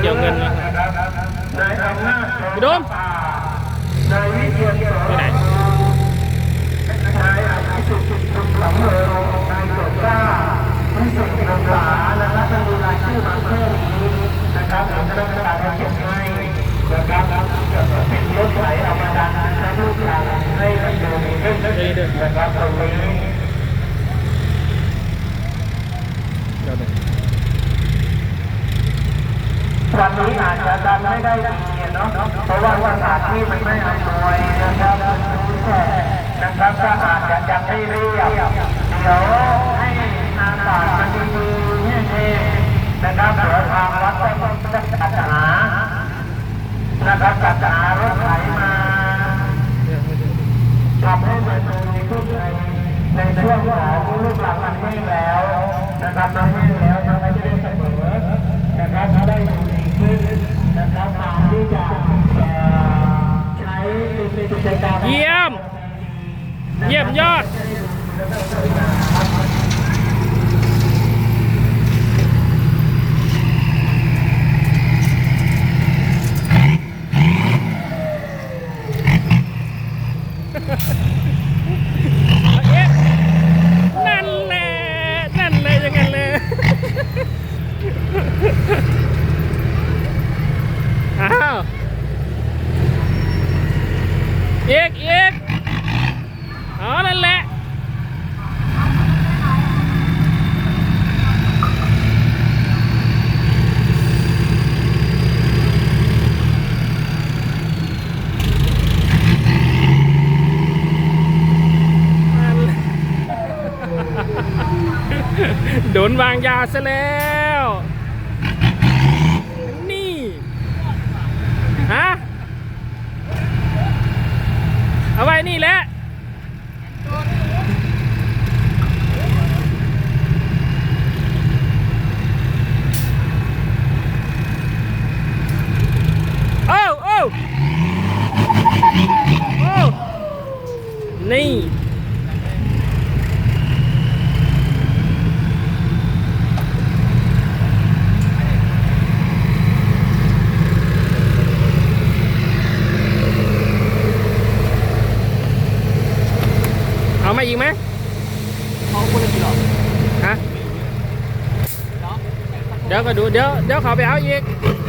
เกี่ยวเงินมาพี่โดมไปไหนนายอาทิตย์สุขสุขสำเริงนายเกิดกล้าวิสุทธิรักษานะครับท่านดูรายชื่อมาเพิ่มนี้นะครับผมจะต้องการะเก็บให้นะครับเป็นรถไถเอามาดันและลูกหลานให้มันดูมีเรื่องนะครับตรงนี้ เดี๋ยวหนึ่ง วันนี้ อาจจะดันไม่ได้ดียเนาะเพราะว่าสถานที่มันไม่อำนวยนะครับนะครับก็อาจจะยังไม่เรียบเดี๋ยวให้อากาศมันดีๆเนี่เองนะครับเดี๋ยวทางวัดต้องจัดหานะครับจัดหารถไถมาทำให้มันดูดีขึ้นในช่วงของลูกหลานมันไม่แล้วนะครับมันไม่แล้วทำให้ได้เสมอ นะครับได้ดีขึ้นนะครับตามที่จะเอ่อใช้เป็นกิจกรรม เยี่ยม เยี่ยมยอด เอ๊ะนั่นแหละ นั่นเลยอย่างนั้นเลย อ้าวเอกเอกอ๋อนั่นแหละโดนวางยาซะแล้ว นี่ ฮะ เอาไว้นี่แหละ โอ้โอ้โอ้ นี่เอามาอีกไหมเขาคนละกี่หรอฮะเดี๋ยวก็ดูเดี๋ยวเดี๋ยวเขาไปเอาอีกเ